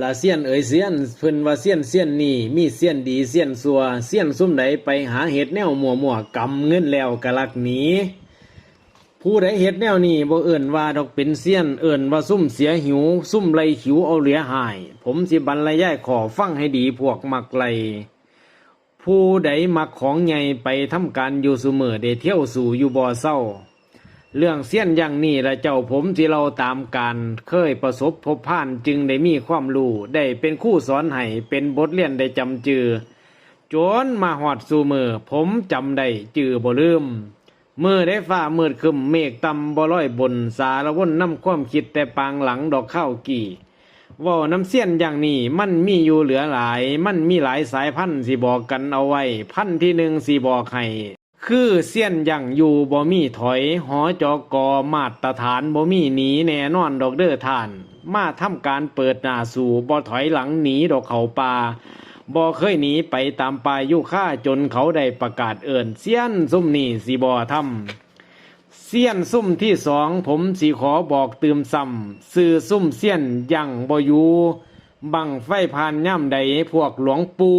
ละเสียนเอ่ยเสียนเพิ่นว่าเสียนเสียนนี่มีเสียนดีเสียนซัวเสียนซุ่มใดไปหาเห็ดแนวมัวมัวกำเงินแล้วกะลักหนีผู้ใดเห็ดแนวนี้บ่เอิ่นว่าดอกเป็นเสียนเอิ่นว่าซุ่มเสียหิว ซุ่มไรหิวเอาเหลือหาย ผมสิบรรยายขอฟังให้ดีพวกมักไลผู้ใดมักของใหญ่ไปทำการอยู่เสมอได้เที่ยวสู่อยู่บ่อเศร้า เรื่องเสี้ยนอย่างนี้ละเจ้าผมที่เราตามการเคยประสบพบผ่านจึงได้มีความรู้ได้เป็นคู่สอนให้เป็นบทเรียนได้จำจือจนมาหอดสู่มือผมจำได้จือบ่ลืมมือได้ฟ้ามืดคึมเมฆต่ำบ่ร้อยบนสารวนน้ำความคิดแต่ปางหลังดอกข้าวกี่ว่าน้ำเสี้ยนอย่างนี้มันมีอยู่เหลือหลาย มันมีหลายสายพันธุ์สิบอกกันเอาไว้ พันธุ์ที่หนึ่งสิบอกให้ คือเสี้ยนย่งอยู่บ่มีถอย หอจอกอมาตรฐานบ่มีหนีแน่นอนดอกเด้อท่าน มาทำการเปิดหน้าสู่บ่ถอยหลังหนีดอกเขาป่าบ่เคยหนีไปตามปลายยุค่าจนเขาได้ประกาศเอิ้นเสี้ยนซุ่มนี่สิบ่ทำเสี้ยนซุ่มที่สองผมสิขอบอกเติมซ้ำซื้อซุ่มเสี้ยนยังบ่อยู่บังไฟผ่านย่ำใดพวกหลวงปู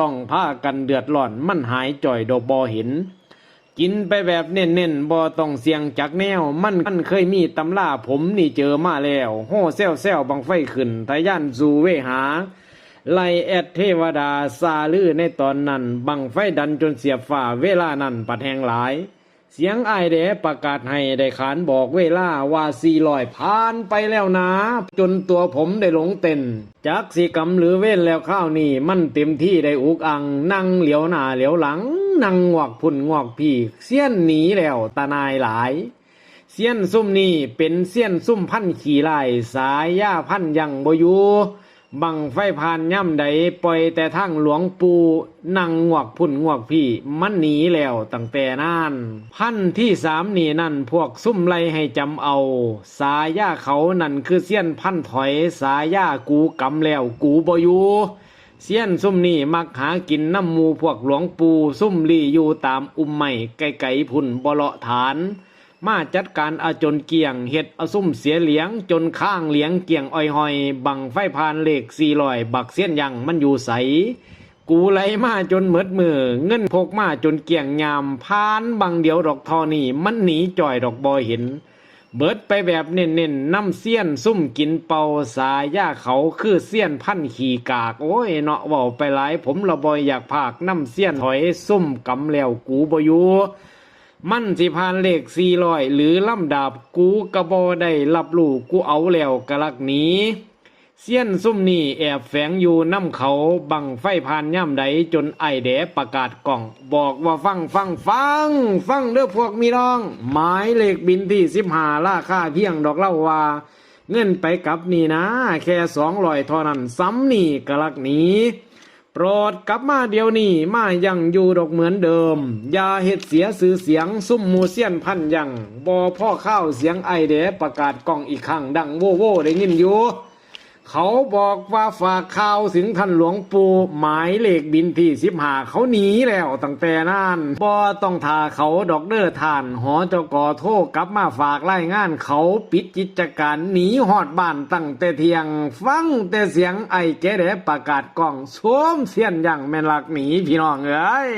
ต้องพากันเดือดร้อนมันหายจ่อยดอกบ่เห็น กินไปแบบเน้นๆบ่ต้องเสียงจากแนว มันมันเคยมีตำล่าผมนี่เจอมาแล้วโห่เซวเซวบังไฟขึ้นทะย่านสู่เวหา ไลแอดเทวดาซาลือในตอนนั้น บังไฟดันจนเสียบฝ่าเวลานั้นปัดแหงหลาย เสียงไอายแดประกาศให้ได้ขานบอกเวลาว่าสี่ลอยผ่านไปแล้วนะ จนตัวผมได้หลงเต้นจักสีกำหรือเว้นแล้วข้าวนี่มันเต็มที่ได้อุกอัง นั่งเหลียวหน้าเหลียวหลัง นั่งงวกพุ่นงวกพี่เสี้ยนหนีแล้วตานายหลายเสี้ยนซุ่มนี่เป็นเสี้ยนซุ่มพันขี่ไล่สายย่าพันยังบอยู่ บังไฟผ่านย่ำใดปล่อยแต่ทั้งหลวงปู่นั่งงวกพุ่นงวกพี่ มันหนีแล้วตั้งแต่นาน พันที่สามนี่นั่นพวกซุ่มไล่ให้จำเอา สาย่าเขานั่นคือเสี้ยนพันถอยสาย่ากูกำแล้วกูบอยู่เสี้ยนซุ่มนี่มักหากินน้ำมูพวกหลวงปูซุ่มลี่อยู่ตามอุ้มไม้ไก่ไก่พุ่นบเลาะฐาน มาจัดการอาจนเกี่ยงเห็ดอาซุ่มเสียเหลียง จนข้างเหลียงเกี่ยงอ้อยหอย บังไฟพานเหลขสี่ลอย บักเสี้ยนยังมันอยู่ใส กูไหลมาจนเมิดมือ เงินพกมาจนเกี่ยงยามพานบังเดียวดอกทอนี่ มันหนีจ่อยดอกบอยเห็น เบิดไปแบบเน้นๆน้ำเสี้ยนซุ่มกินเป่าสายย่าเขาคือเสี้ยนพันขี่กาก โอ้ยเนาะว้าไปหลายผมละบอยอยากพากน้ำเสี้ยนถอยซุ่มกำแล้วกูบอยู่ มันสิพานเลขสี่ร้อยหรือลำดาบกูกระบอได้รับรู้กูเอาแล้วกะลักหนี้เสี้ยนซุ่มนี่แอบแฝงอยู่น้ำเขาบังไฟพานย่ำใดจนไอแดประกาศกล่อง บอกว่าฟังฟังฟัง ฟังเด้อพวกมีน้อง หมายเลขบินที่สิบหาราคาเพียงดอกเล่าว่า เงินไปกับนี่นะ แค่สองร้อยเท่านั้นซ้ำนี่กะลักนี้ โปรดกลับมาเดี๋ยวนี้มายังอยู่ดอกเหมือนเดิม อย่าเฮ็ดเสียสื่อเสียงซุ่มมูเซียนพันยังบอพ่อข้าวเสียงไอเดประกาศกล้องอีกครั้งดังโวโวได้ยินอยู่ เขาบอกว่าฝากข่าวถึงท่านหลวงปู่หมายเลขบินที่สิบหาเขาหนีแล้วตั้งแต่นั้นบ่ต้องทาเขาดอกเดอร์ทาน หอจกอโทรกลับมาฝากรายงานเขาปิดกิจการหนีหอดบ้านตั้งแต่เที่ยง ฟังแต่เสียงไอ้แกเดประกาศกล้องสวมเสียนอย่างแม่นลักหนีพี่น้องเอ้ย